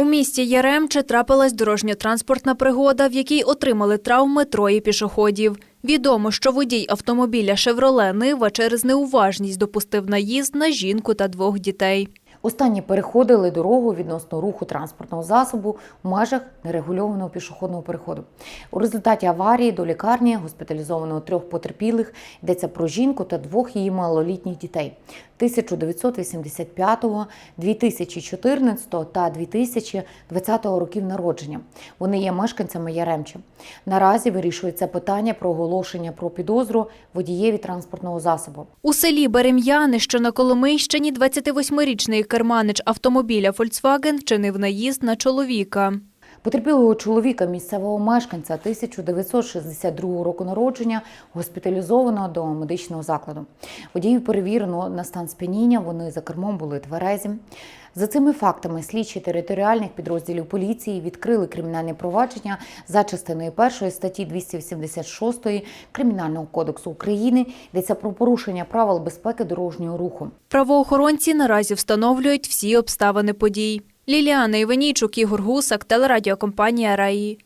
У місті Яремче трапилась дорожньо-транспортна пригода, в якій отримали травми троє пішоходів. Відомо, що водій автомобіля «Шевроле Нива» через неуважність допустив наїзд на жінку та двох дітей. Останні переходили дорогу відносно руху транспортного засобу в межах нерегульованого пішохідного переходу. У результаті аварії до лікарні госпіталізовано трьох потерпілих. Йдеться про жінку та двох її малолітніх дітей 1985, 2014 та 2020 років народження. Вони є мешканцями Яремча. Наразі вирішується питання про оголошення про підозру водієві транспортного засобу. У селі Берем'яни, що на Коломийщині, 28-річний керманич автомобіля «Фольксваген» вчинив наїзд на чоловіка. Потерпілого чоловіка, місцевого мешканця 1962 року народження, госпіталізовано до медичного закладу. Водіїв перевірено на стан сп'яніння, вони за кермом були тверезі. За цими фактами слідчі територіальних підрозділів поліції відкрили кримінальне провадження за частиною першої статті 286 Кримінального кодексу України, йдеться про порушення правил безпеки дорожнього руху. Правоохоронці наразі встановлюють всі обставини подій. Ліліана Іванійчук, Ігор Гусак, телерадіокомпанія «Раї».